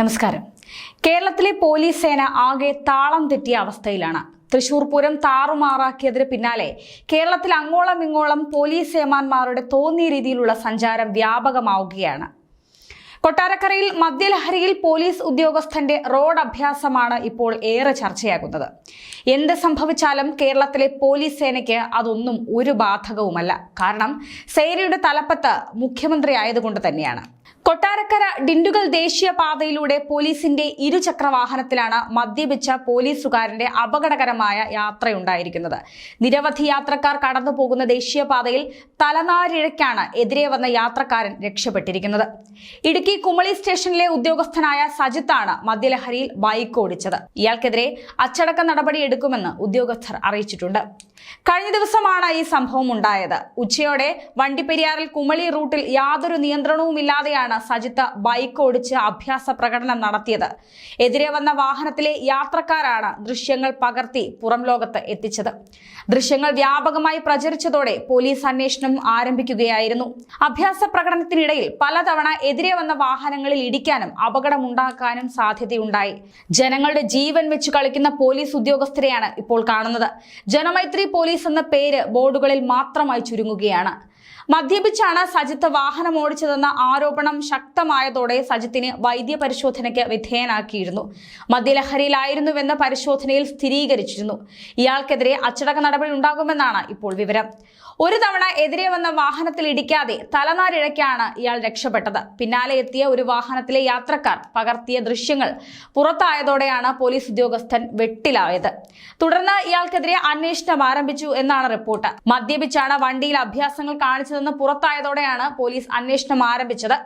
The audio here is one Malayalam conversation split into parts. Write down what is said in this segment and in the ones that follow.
നമസ്കാരം. കേരളത്തിലെ പോലീസ് സേന ആകെ താളം തെറ്റിയ അവസ്ഥയിലാണ്. തൃശൂർ പൂരം താറുമാറാക്കിയതിന് പിന്നാലെ കേരളത്തിൽ അങ്ങോളം ഇങ്ങോളം പോലീസ് സേമാന്മാരുടെ തോന്നിയ രീതിയിലുള്ള സഞ്ചാരം വ്യാപകമാവുകയാണ്. കൊട്ടാരക്കരയിൽ മദ്യലഹരിയിൽ പോലീസ് ഉദ്യോഗസ്ഥന്റെ റോഡ് അഭ്യാസമാണ് ഇപ്പോൾ ഏറെ ചർച്ചയാകുന്നത്. എന്ത് സംഭവിച്ചാലും കേരളത്തിലെ പോലീസ് സേനയ്ക്ക് അതൊന്നും ഒരു ബാധകവുമല്ല. കാരണം സേനയുടെ തലപ്പത്ത് മുഖ്യമന്ത്രി ആയതുകൊണ്ട് തന്നെയാണ്. കൊട്ടാരക്കര ഡിണ്ടുകൾ ദേശീയപാതയിലൂടെ പോലീസിന്റെ ഇരുചക്രവാഹനത്തിലാണ് മദ്യപിച്ച പോലീസുകാരന്റെ അപകടകരമായ യാത്രയുണ്ടായിരിക്കുന്നത്. നിരവധി യാത്രക്കാർ കടന്നു പോകുന്ന ദേശീയപാതയിൽ തലനാരിഴയ്ക്കാണ് എതിരെ വന്ന യാത്രക്കാരൻ രക്ഷപ്പെട്ടിരിക്കുന്നത്. ഇടുക്കി കുമളി സ്റ്റേഷനിലെ ഉദ്യോഗസ്ഥനായ സജിത്താണ് മദ്യലഹരിയിൽ ബൈക്ക് ഓടിച്ചത്. ഇയാൾക്കെതിരെ അച്ചടക്ക നടപടി എടുക്കുമെന്ന് ഉദ്യോഗസ്ഥർ അറിയിച്ചിട്ടുണ്ട്. കഴിഞ്ഞ ദിവസമാണ് ഈ സംഭവം ഉണ്ടായത്. ഉച്ചയോടെ വണ്ടിപ്പെരിയാറിൽ കുമളി റൂട്ടിൽ യാതൊരു നിയന്ത്രണവുമില്ലാതെയാണ് സജിത്ത് ബൈക്ക് ഓടിച്ച് അഭ്യാസ പ്രകടനം നടത്തിയത്. എതിരെ വന്ന വാഹനത്തിലെ യാത്രക്കാരാണ് ദൃശ്യങ്ങൾ പകർത്തി പുറം ലോകത്ത് എത്തിച്ചത്. ദൃശ്യങ്ങൾ വ്യാപകമായി പ്രചരിച്ചതോടെ പോലീസ് അന്വേഷണം ആരംഭിക്കുകയായിരുന്നു. അഭ്യാസ പ്രകടനത്തിനിടയിൽ പലതവണ എതിരെ വന്ന വാഹനങ്ങളിൽ ഇടിക്കാനും അപകടമുണ്ടാക്കാനും സാധ്യതയുണ്ടായി. ജനങ്ങളുടെ ജീവൻ വെച്ച് കളിക്കുന്ന പോലീസ് ഉദ്യോഗസ്ഥരെയാണ് ഇപ്പോൾ കാണുന്നത്. ജനമൈത്രി പോലീസ് എന്ന പേര് ബോർഡുകളിൽ മാത്രമായി ചുരുങ്ങുകയാണ്. മദ്യപിച്ചാണ് സജിത്ത് വാഹനം ഓടിച്ചതെന്ന ആരോപണം ശക്തമായതോടെ സജിത്തിനെ വൈദ്യ പരിശോധനയ്ക്ക് വിധേയനാക്കിയിരുന്നു. മദ്യലഹരിയിലായിരുന്നുവെന്ന് പരിശോധനയിൽ സ്ഥിരീകരിച്ചിരുന്നു. ഇയാൾക്കെതിരെ അച്ചടക്ക നടപടി ഉണ്ടാകുമെന്നാണ് ഇപ്പോൾ വിവരം. ഒരു തവണ എതിരെ വന്ന വാഹനത്തിൽ ഇടിക്കാതെ തലനാരിഴയ്ക്കാണ് ഇയാൾ രക്ഷപ്പെട്ടത്. പിന്നാലെ എത്തിയ ഒരു വാഹനത്തിലെ യാത്രക്കാർ പകർത്തിയ ദൃശ്യങ്ങൾ പുറത്തായതോടെയാണ് പോലീസ് ഉദ്യോഗസ്ഥൻ വെട്ടിലായത്. തുടർന്ന് ഇയാൾക്കെതിരെ അന്വേഷണം ആരംഭിച്ചു എന്നാണ് റിപ്പോർട്ട്. മദ്യപിച്ചാണ് വണ്ടിയിൽ അഭ്യാസങ്ങൾ കാണിച്ചതെന്ന് പുറത്തായതോടെയാണ് പോലീസ് അന്വേഷണം ആരംഭിച്ചത്.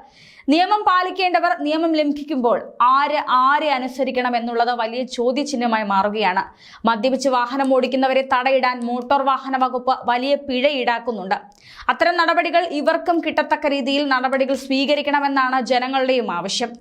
നിയമം പാലിക്കേണ്ടവർ നിയമം ലംഘിക്കുമ്പോൾ ആര് ആരെ അനുസരിക്കണം എന്നുള്ളത് വലിയ ചോദ്യചിഹ്നമായി മാറുകയാണ്. മദ്യപിച്ച് വാഹനം ഓടിക്കുന്നവരെ തടയിടാൻ മോട്ടോർ വാഹന വകുപ്പ് വലിയ പിഴ ഈടാക്കുന്നുണ്ട്. അത്തരം നടപടികൾ ഇവർക്കും കിട്ടത്തക്ക രീതിയിൽ നടപടികൾ സ്വീകരിക്കണമെന്നാണ് ജനങ്ങളുടെയും ആവശ്യം.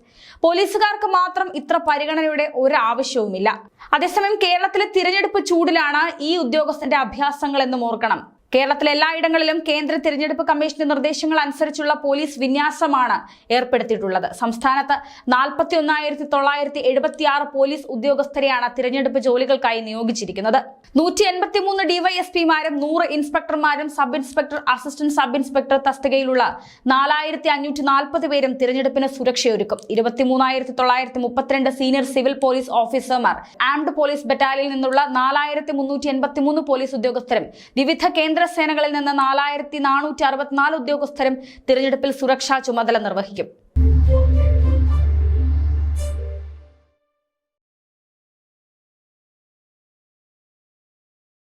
പോലീസുകാർക്ക് മാത്രം ഇത്ര പരിഗണനയുടെ ഒരു ആവശ്യവുമില്ല അതേസമയം കേരളത്തിലെ തിരഞ്ഞെടുപ്പ് ചൂടിലാണ് ഈ ഉദ്യോഗസ്ഥന്റെ അഭ്യാസങ്ങൾ എന്നും ഓർക്കണം. കേരളത്തിലെ എല്ലായിടങ്ങളിലും കേന്ദ്ര തിരഞ്ഞെടുപ്പ് കമ്മീഷന്റെ നിർദ്ദേശങ്ങൾ അനുസരിച്ചുള്ള പോലീസ് വിന്യാസമാണ് ഏർപ്പെടുത്തിയിട്ടുള്ളത്. സംസ്ഥാനത്ത് നാൽപ്പത്തി ഒന്നായിരത്തി തൊള്ളായിരത്തി എഴുപത്തി ആറ് പോലീസ് ഉദ്യോഗസ്ഥരെയാണ് തിരഞ്ഞെടുപ്പ് ജോലികൾക്കായി നിയോഗിച്ചിരിക്കുന്നത്. നൂറ്റി എൺപത്തി മൂന്ന് ഡിവൈഎസ്പിമാരും നൂറ് ഇൻസ്പെക്ടർമാരും sub inspector assistant sub inspector തസ്തികയിലുള്ള നാലായിരത്തി അഞ്ഞൂറ്റി നാൽപ്പത് പേരും തിരഞ്ഞെടുപ്പിന് സുരക്ഷയൊരുക്കും. ഇരുപത്തിമൂന്നായിരത്തി തൊള്ളായിരത്തി മുപ്പത്തിരണ്ട് സീനിയർ സിവിൽ പോലീസ് ഓഫീസർമാർ ആംഡ് പോലീസ് ബറ്റാലിയനിൽ നിന്നുള്ള നാലായിരത്തി മുന്നൂറ്റി എൺപത്തി മൂന്ന് പോലീസ് ഉദ്യോഗസ്ഥരും വിവിധ കേന്ദ്ര സേനകളിൽ നിന്ന് നാലായിരത്തി നാനൂറ്റി അറുപത്തിനാല് ഉദ്യോഗസ്ഥരും തിരഞ്ഞെടുപ്പിൽ സുരക്ഷാ ചുമതല നിർവഹിക്കും.